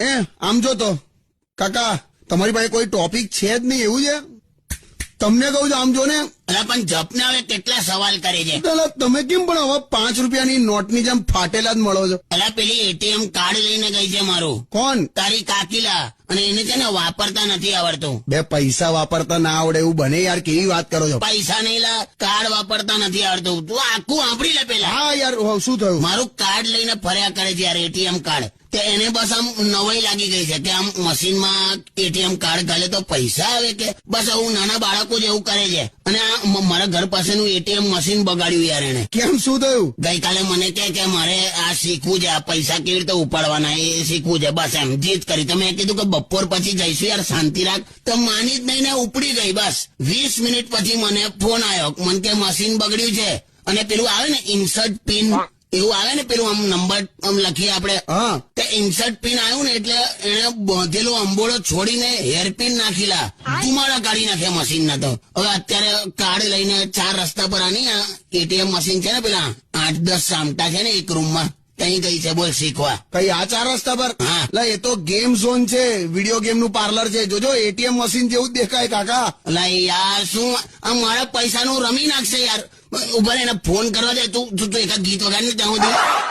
એ, આમ જો તો. કાકા, તમારી પાસે કોઈ ટોપિક છે જ નહીં, એવું છે? તમને કહું છું, આમ જો ને. અલા પણ જપને હવે કેટલા સવાલ કરે છે. દાદા તમે કેમ પણ હવે પાંચ રૂપિયાની નોટની જેમ ફાટેલા જ મળો છો. અલા પેલી એટીએમ કાર્ડ લઈને ગઈ છે મારું. કોણ? તારી કાકીલા. અને એને છે ને વાપરતા નથી આવડતું. બે પૈસા વાપરતા ના આવડે એવું બને યાર કેવી વાત કરો છો? પૈસા નહીં લા કાર્ડ વાપરતા નથી આવડતું. તું આખું આંભળી લે પેલા. હા યાર શું થયું? મારું કાર્ડ લઈને ફર્યા કરે છે યાર એટીએમ કાર્ડ. કે એને બસ આમ નવાઈ લાગી ગઈ છે કે આમ મશીનમાં એટીએમ કાર્ડ ગાલે તો પૈસા આવે કે? બસ આવું નાના બાળકો જેવું કરે છે. અને આ મ- મારા ઘર પાસેનું એટીએમ મશીન બગાડ્યું યાર એને કેમ? શું થયું? ગઈકાલે મને કે કે મારે આ શીખવું છે આ પૈસા કેવી રીતે ઉપાડવાના એ શીખવું છે બસ એમ. જીત કરી. તમે મેં કીધું કે બપોર પછી જઈશું યાર શાંતિ રાખ. તો માની જ નહીં ને ઉપડી ગઈ બસ. વીસ મિનિટ પછી મને ફોન આવ્યો મને કે મશીન બગડ્યું છે. અને પેલું આવે ને ઇન્સર્ટ પિન એવું આવે ને પેલું આમ નંબર આમ લખીએ આપણે. હા. ઇન્સર્ટ પિન આવ્યું ને એટલે એને બાંધેલો અંબોળો છોડીને હેરપિન નાખીલા. ધુમાડા કાઢી નાખ્યા મશીન ના તો. હવે અત્યારે કાર્ડ લઈને ચાર રસ્તા પર આની એટીએમ મશીન છે ને પેલા આઠ દસ સામટા છે ને એક રૂમમાં ત્યાં ગઈ છે બોલ શીખવા. કઈ આ ચાર રસ્તા પર? હા. લા એ તો ગેમ ઝોન છે વીડિયો ગેમનું પાર્લર છે. જોજો એટીએમ મશીન જેવું જ દેખાય કાકા. અલા યાર શું આ મારા પૈસાનું રમી નાખશે યાર. ઊભા એને ફોન કરવા દે તું તું તું ગીત વગાડ ને ત્યાં સુધી.